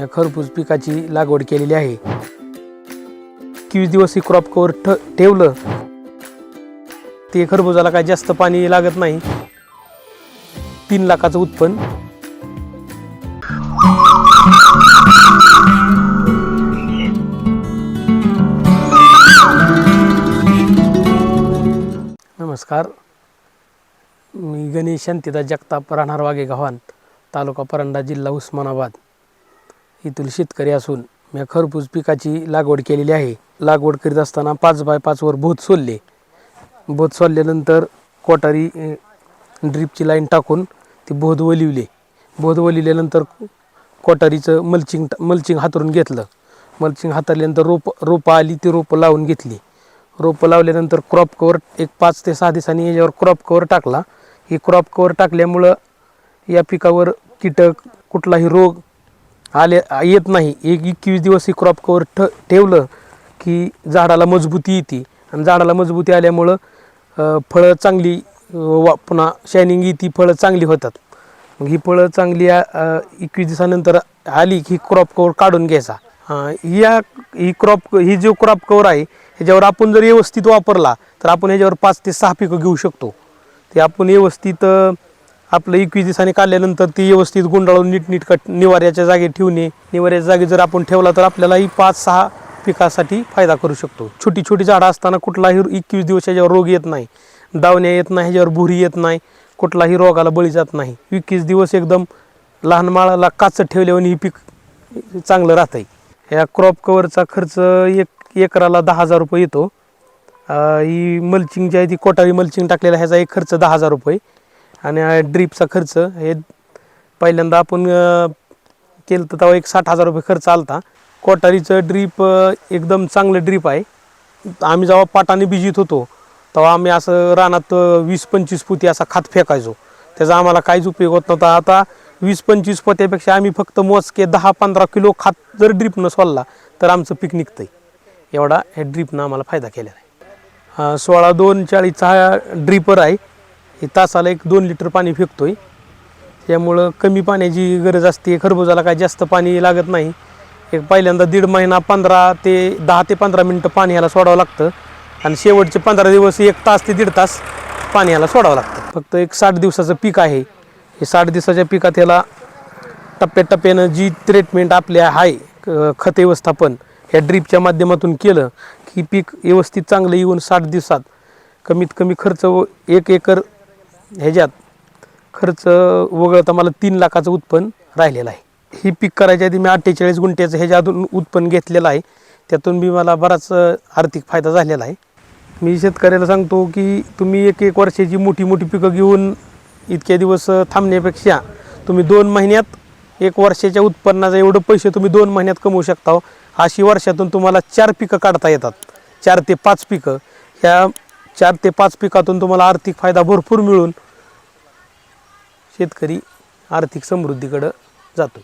मी खरबूज पिकाची लागवड केलेली आहे. एकवीस दिवस ही क्रॉप कवर ठ ठेवलं? ते खरबुजाला काय जास्त पाणी लागत नाही. तीन लाखाचं उत्पन्न. नमस्कार. मी गणेश शांतीदास जगताप राहणार वागे गव्हाण तालुका परंडा जिल्हा उस्मानाबाद. येथील शेतकरी असून मी खरबूज पिकाची लागवड केलेली आहे. लागवड करीत असताना पाच बाय पाचवर भूत सोलले. भूत सोलल्यानंतर कोटारी ड्रीपची लाईन टाकून ती बोध वलिवले बोध वलिवल्यानंतर कोटारीचं मल्चिंग मल्चिंग हातरून घेतलं. मल्चिंग हातरल्यानंतर रोप रोपं आली ती रोपं लावून घेतली. रोपं लावल्यानंतर क्रॉप कवर एक पाच ते सहा दिवसांनी याच्यावर क्रॉप कवर टाकला. हे क्रॉप कवर टाकल्यामुळं या पिकावर कीटक कुठलाही रोग आले येत नाही. एक एकवीस दिवस ही क्रॉप कवर ठ ठेवलं की झाडाला मजबूती येते. आणि झाडाला मजबूती आल्यामुळं फळं चांगली वा पुन्हा शायनिंग येते फळं चांगली होतात. मग ही फळं चांगली एकवीस दिवसानंतर आली की क्रॉप कवर काढून घ्यायचा. या ही क्रॉप ही जो क्रॉप कवर आहे ह्याच्यावर आपण जर व्यवस्थित वापरला तर आपण ह्याच्यावर पाच ते सहा पिकं घेऊ शकतो. ते आपण व्यवस्थित आपलं एकवीस दिवसांनी काढल्यानंतर ती व्यवस्थित गुंडाळून नीटनीटकट निवाऱ्याच्या जागी ठेवणे. निवाऱ्याच्या जागी जर आपण ठेवला तर आपल्यालाही पाच सहा पिकासाठी फायदा करू शकतो. छोटी छोटी झाडं असताना कुठलाही एकवीस दिवस ह्याच्यावर रोग येत नाही. दावण्या येत नाही ह्याच्यावर भुरी येत नाही. कुठलाही रोगाला बळी जात नाही. एकवीस दिवस एकदम लहान माळाला काचत ठेवल्यावर ही पीक चांगलं राहतं आहे या क्रॉप कवरचा खर्च एक एकराला दहा हजार रुपये येतो. ही मल्चिंग जी आहे ती कोटारी मल्चिंग टाकलेला ह्याचा एक खर्च दहा हजार रुपये. आणि ड्रीपचा खर्च हे पहिल्यांदा आपण केलं तर तेव्हा एक साठ हजार रुपये खर्च आलता. कोटारीचं ड्रीप एकदम चांगलं ड्रीप आहे. आम्ही जेव्हा पाटाने बिजीत होतो तेव्हा आम्ही असं रानात वीस पंचवीस पोती असा खात फेकायचो. त्याचा आम्हाला काहीच उपयोग होत नव्हता. आता वीस पंचवीस पोत्यापेक्षा आम्ही फक्त मोजके दहा पंधरा किलो खात जर ड्रीपनं सोडला तर आमचं पीक निघतंय. एवढा ह्या ड्रीपनं आम्हाला फायदा केलेला आहे. सोळा दोन चाळीसचा हा ड्रीपर आहे. हे तासाला एक दोन लिटर पाणी फेकतो आहे त्यामुळं कमी पाण्याची गरज असते. खरबुजाला काय जास्त पाणी लागत नाही. एक पहिल्यांदा दीड महिना पंधरा ते दहा ते पंधरा मिनटं पाणी ह्याला सोडावं लागतं. आणि शेवटचे पंधरा दिवस एक तास ते दीड तास पाणी ह्याला सोडावं लागतं. फक्त एक साठ दिवसाचं पीक आहे. हे साठ दिवसाच्या पिकात ह्याला टप्प्याटप्प्यानं जी ट्रीटमेंट आपल्या आहे खत व्यवस्थापन ह्या ड्रीपच्या माध्यमातून केलं की पीक व्यवस्थित चांगलं येऊन साठ दिवसात कमीत कमी खर्च एक एकर ह्याच्यात खर्च वगळता मला तीन लाखाचं उत्पन्न राहिलेलं आहे. ही पीक करायच्या आधी मी अठ्ठेचाळीस गुंठ्याचं ह्याच्यातून उत्पन्न घेतलेलं आहे त्यातून मी मला बराच आर्थिक फायदा झालेला आहे. मी शेतकऱ्याला सांगतो की तुम्ही एक एक वर्षाची मोठी मोठी पिकं घेऊन इतक्या दिवस थांबण्यापेक्षा तुम्ही दोन महिन्यात एक वर्षाच्या उत्पन्नाचा एवढं पैसे तुम्ही दोन महिन्यात कमवू शकता हो. अशी वर्षातून तुम्हाला चार पिकं काढता येतात. चार ते पाच पिकं. ह्या चार ते पाच पिकातून तुम्हाला आर्थिक फायदा भरपूर मिळून शेतकरी आर्थिक समृद्धीकडं जातो.